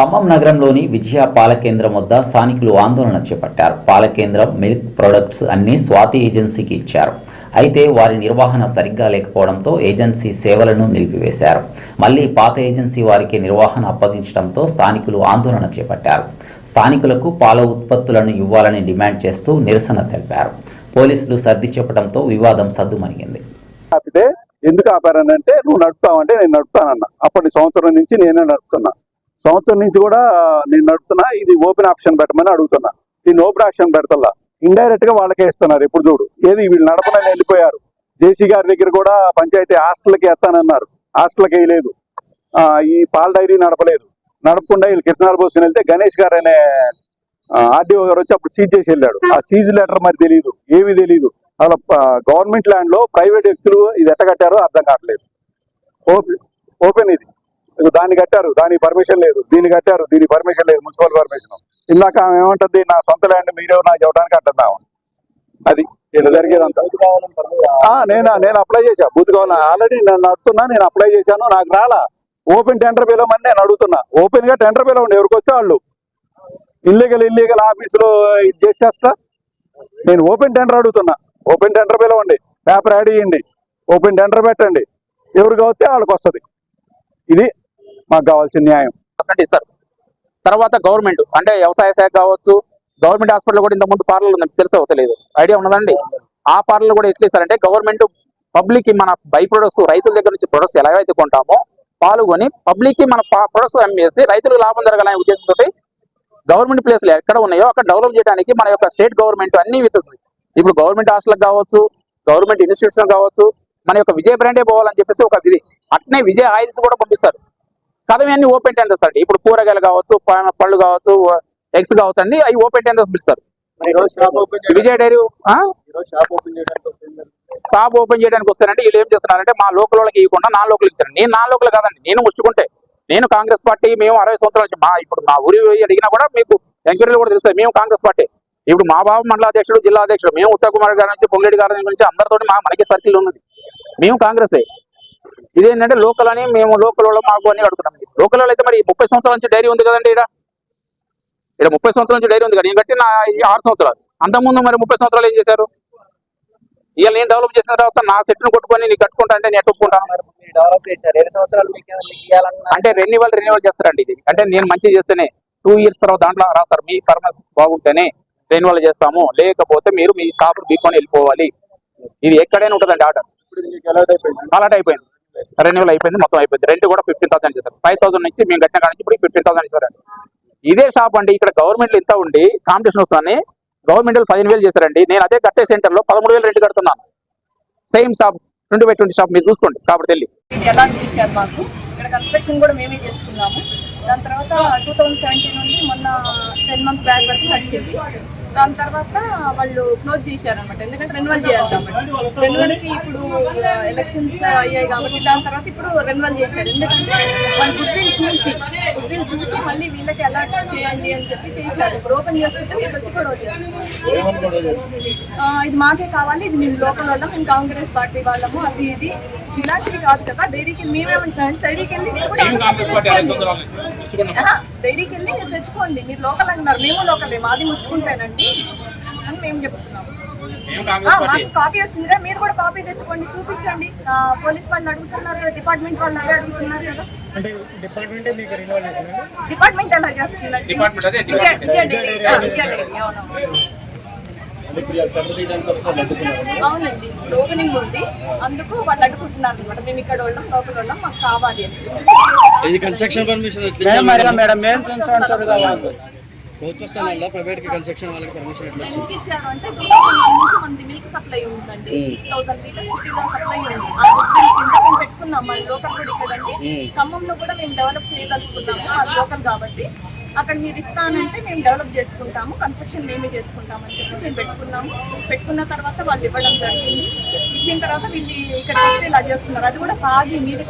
ఖమ్మం నగరంలోని విజయ పాలకేంద్రం వద్ద స్థానికులు ఆందోళన చేపట్టారు. పాలకేంద్రం మిల్క్ ప్రొడక్ట్స్ అన్ని స్వాతి ఏజెన్సీకి ఇచ్చారు. అయితే వారి నిర్వహణ సరిగ్గా లేకపోవడంతో ఏజెన్సీ సేవలను నిలిపివేశారు. మళ్ళీ పాత ఏజెన్సీ వారికి నిర్వహణ అప్పగించడంతో స్థానికులు ఆందోళన చేపట్టారు. స్థానికులకు పాల ఉత్పత్తులను ఇవ్వాలని డిమాండ్ చేస్తూ నిరసన తెలిపారు. పోలీసులు సర్ది చెప్పడంతో వివాదం సద్దుమణిగింది. ఎందుకు ఎందుకు ఆపారనంటే నువ్వు నడుపుతావంటే నేను నడుపుతానన్న. అప్పటి సంవత్సరం నుంచి నేనే నడుపుతున్నా. సంవత్సరం నుంచి కూడా నేను నడుపుతున్నా ఇది ఓపెన్ ఆప్షన్ పెట్టమని అడుగుతున్నా. దీన్ని ఓపెన్ ఆప్షన్ పెడతల్లా. ఇండైరెక్ట్గా వాళ్ళకే ఇస్తున్నారు ఎప్పుడు చూడు. ఏది వీళ్ళు నడపనని వెళ్ళిపోయారు. జేసీ గారి దగ్గర కూడా పంచాయతీ హాస్టల్కి ఎత్తానన్నారు హాస్టల్కి వేయలేదు. ఆ, ఈ పాల డైరీ నడపలేదు. నడపకుండా వీళ్ళు కిరసనాలు పోసుకుని వెళ్తే గణేష్ గారు అనే ఆర్డీఓ గారు వచ్చి అప్పుడు సీజ్ చేసి వెళ్ళాడు. ఆ సీజ్ లెటర్ మరి తెలియదు ఏమీ తెలియదు అలా గవర్నమెంట్ ల్యాండ్లో ప్రైవేట్ వ్యక్తులు ఇది ఎట్ట కట్టారో అర్థం కావట్లేదు. ఓపెన్ ఓపెన్ ఇది. దాన్ని కట్టారు దానికి పర్మిషన్ లేదు. దీన్ని కట్టారు దీనికి పర్మిషన్ లేదు మున్సిపల్ పర్మిషన్ ఇందాక ఆమె ఏమంటుంది నా సొంత ల్యాండ్ మీరే నాకు ఇవ్వడానికి అంటున్నాము అది ఇలా జరిగేదంతా. నేను నేను అప్లై చేశా. బూత్ కావాలి? ఆల్రెడీ నేను నడుతున్నా నేను అప్లై చేశాను నాకు రాలా. ఓపెన్ టెండర్ పిలవమని నేను అడుగుతున్నా. ఓపెన్గా టెండర్ పిలవండి ఎవరికి వస్తే వాళ్ళు. ఇల్లీగల్ ఇల్లీగల్ ఆఫీసులో ఇది చేసేస్తా. నేను ఓపెన్ టెండర్ అడుగుతున్నా. ఓపెన్ టెండర్ పిలవండి పేపర్ యాడ్ చేయండి. ఓపెన్ టెండర్ పెట్టండి. ఎవరికి వస్తే వాళ్ళకి వస్తుంది. ఇది మాకు కావాల్సిన న్యాయం. పర్సెంట్ ఇస్తారు. తర్వాత గవర్నమెంట్ అంటే వ్యవసాయ శాఖ కావచ్చు గవర్నమెంట్ హాస్పిటల్ కూడా ఇంతకుముందు పార్లర్ ఉంది తెలుసో తెలియదు. ఐడియా ఉన్నదండి? ఆ పార్లర్ కూడా ఎట్లా ఇస్తారంటే గవర్నమెంట్ పబ్లిక్కి మన బై ప్రొడక్ట్స్ రైతుల దగ్గర నుంచి ప్రొడక్ట్స్ ఎలాగైతే కొంటామో పాల్గొని పబ్లిక్కి మన ప్రొడక్ట్స్ అమ్మేసి రైతులకు లాభం జరగాలనే ఉద్దేశంతో గవర్నమెంట్ ప్లేస్లు ఎక్కడ ఉన్నాయో అక్కడ డెవలప్ చేయడానికి మన యొక్క స్టేట్ గవర్నమెంట్ అన్ని వెతుకుతుంది. ఇప్పుడు గవర్నమెంట్ హాస్టల్ కావచ్చు గవర్నమెంట్ ఇన్స్టిట్యూషన్ కావచ్చు మన యొక్క విజయ బ్రాండే పోవాలని చెప్పేసి ఒక విధి అట్నే విజయ ఆయిల్స్ కూడా పంపిస్తారు. కథం అన్ని ఓపెన్ టెండర్స్ అండి. ఇప్పుడు కూరగాయలు కావచ్చు పళ్ళు కావచ్చు ఎగ్స్ కావచ్చు అండి. అవి ఓపెన్ టెండర్స్ పిలుస్తారు. విజయ డైరీ? షాప్ ఓపెన్ చేయడానికి వస్తారంటే వీళ్ళు ఏం చేస్తున్నారంటే మా లోకల్ వాళ్ళకి ఇవ్వకుండా నా లోకల్ ఇచ్చారు. నేను నా లోకల్ కాదండి. నేను ముట్టుకుంటే నేను కాంగ్రెస్ పార్టీ మేము అరవై సంవత్సరాల నుంచి మా ఇప్పుడు మా ఊరి అడిగినా కూడా మీకు ఎంక్వైరీలు కూడా తెలుస్తాయి. మేము కాంగ్రెస్ పార్టీ. ఇప్పుడు మా బాబు మండల అధ్యక్షుడు జిల్లా అధ్యక్షుడు మేము ఉత్తమ్ కుమార్ గారి నుంచి పొంగిరెడ్డి గారి నుంచి అందరితో మా మనకి సర్కిల్ ఉన్నది. మేము కాంగ్రెస్. ఇదేంటంటే లోకల్ అని మేము లోకల్ వాళ్ళు మాకు అని అడుగుతున్నాం. లోకల్ వాళ్ళు అయితే మరి ముప్పై సంవత్సరాల నుంచి డైరీ ఉంది కదండి ఇక్కడ ఇక్కడ ముప్పై సంవత్సరాల నుంచి డైరీ ఉంది కదా? నేను కట్టిన ఈ ఆరు సంవత్సరాలు. అంతకుముందు మరి ముప్పై సంవత్సరాలు ఏం చేశారు? ఇవాళ నేను డెవలప్ చేసిన తర్వాత నా సెట్ను కొట్టుకొని నేను కట్టుకుంటా అంటే నేను ఒప్పుకుంటాను అంటే రెన్యువల్ రెన్యువల్ చేస్తారండి ఇది. అంటే నేను మంచి చేస్తేనే టూ ఇయర్స్ తర్వాత దాంట్లో రాస్తారు మీ పర్మనెన్స్ బాగుంటేనే రెన్యువల్ చేస్తాము. లేకపోతే మీరు మీ షాప్ బీకొని వెళ్ళిపోవాలి. ఇది ఎక్కడైనా ఉంటుందండి ఆర్డర్. అలాట్ అయిపోయింది రెన్యువల్ అయిపోయింది మొత్తం అయిపోయింది. రెంట్ కూడా ఫిఫ్టీన్ థౌసండ్ చేశారు ఫైవ్ థౌసండ్ నుంచి మేము కట్టిన కాడ నుంచి ఇప్పుడు ఫిఫ్టీన్ థౌసండ్ ఇస్తారండి ఇదే షాప్ అండి ఇక్కడ గవర్నమెంట్ ఇంత ఉండి కాంపిటీషన్ వస్తుందని గవర్నమెంట్ పదిహేను వేలు చేశారండి. నేను అదే కట్టే సెంటర్లో పదమూడు వేలు రెంట్ కడుతున్నాను. Same shop twenty by twenty shop మీరు చూసుకోండి కాబట్టి వెళ్ళి. ఎలా చేశారు మాకు? ఇక్కడ కన్స్ట్రక్షన్ కూడా మేమే చేసుకున్నాము. దాని తర్వాత టూ థౌజండ్ సెవెంటీన్ నుండి మొన్న టెన్ మంత్స్ బ్యాక్ వరకు నడిచింది. దాని తర్వాత వాళ్ళు క్లోజ్ చేశారు అనమాట ఎందుకంటే రెన్యువల్ చేయాలి కాబట్టి. రెన్యువల్కి ఇప్పుడు ఎలక్షన్స్ అయ్యాయి కాబట్టి దాని తర్వాత ఇప్పుడు రెన్యువల్ చేశారు. ఎందుకంటే వాళ్ళు గుడ్విల్ చూసి గుడ్విల్ చూసి మళ్ళీ వీళ్ళకి ఎలా చేయండి అని చెప్పి చేశారు. ఇప్పుడు ఓపెన్ చేస్తుంటే వీళ్ళు వచ్చి గొడవ చేస్తారు ఇది మాకే కావాలి. ఇది మేము లోకల్ వాళ్ళం మేము కాంగ్రెస్ పార్టీ వాళ్ళము అది ఇది. ఇలాంటివి కాదు కదా. డైరీకి మేమేమంటున్నాం డైరీకి వెళ్ళి డైరీకి వెళ్ళి మీరు తెచ్చుకోండి. మీరు లోకల్ అంటున్నారు మేము లోకలే. మాది ముచ్చుకుంటానండి అని మేము చెప్తున్నాము ఆ, మాకు కాపీ వచ్చిందిగా మీరు కూడా కాపీ తెచ్చుకోండి. చూపించండి. ఆ, పోలీస్ వాళ్ళు అడుగుతున్నారు కదా. డిపార్ట్మెంట్ వాళ్ళు అదే అడుగుతున్నారు కదా. అంటే డిపార్ట్మెంటే ఎలా విజయ డైరీ. విజయ డైరీ. అవునవును అవునండి. ఓపెనింగ్ ఉంది. అందుకు వాళ్ళు అడుగుతున్నారు అనమాట మేము ఇక్కడ వాళ్ళం లోపల వాళ్ళం మాకు కావాలి అని. కన్స్ట్రక్షన్ పర్మిషన్ ప్రభుత్వ స్థానాల్లో ప్రైవేట్కి కన్స్ట్రక్షన్ వాళ్ళకి పర్మిషన్ ఎట్లా వచ్చింది ఎందుకు ఇచ్చారు అంటే నుంచి మనది మిల్క్ సప్లై ఉందండి. సిక్స్ థౌసండ్ లీటర్స్ సిటీలో సప్లై ఉంది. ఆ గుడ్డలు కింద మేము పెట్టుకున్నాం. మన లోకల్ కూడా ఇక్కడండి. ఖమ్మంలో కూడా మేము డెవలప్ చేయదలుచుకున్నాము. అది లోకల్ కాబట్టి. అక్కడ మీరు ఇస్తానంటే మేము డెవలప్ చేసుకుంటాము కన్స్ట్రక్షన్ మేమే చేసుకుంటాం అని చెప్పి మేము పెట్టుకున్నాము. పెట్టుకున్న తర్వాత వాళ్ళు ఇవ్వడం జరిగింది. ఇచ్చిన తర్వాత వీళ్ళు ఇక్కడ వస్తే ఇలా చేస్తున్నారు. అది కూడా తాగి మీదికి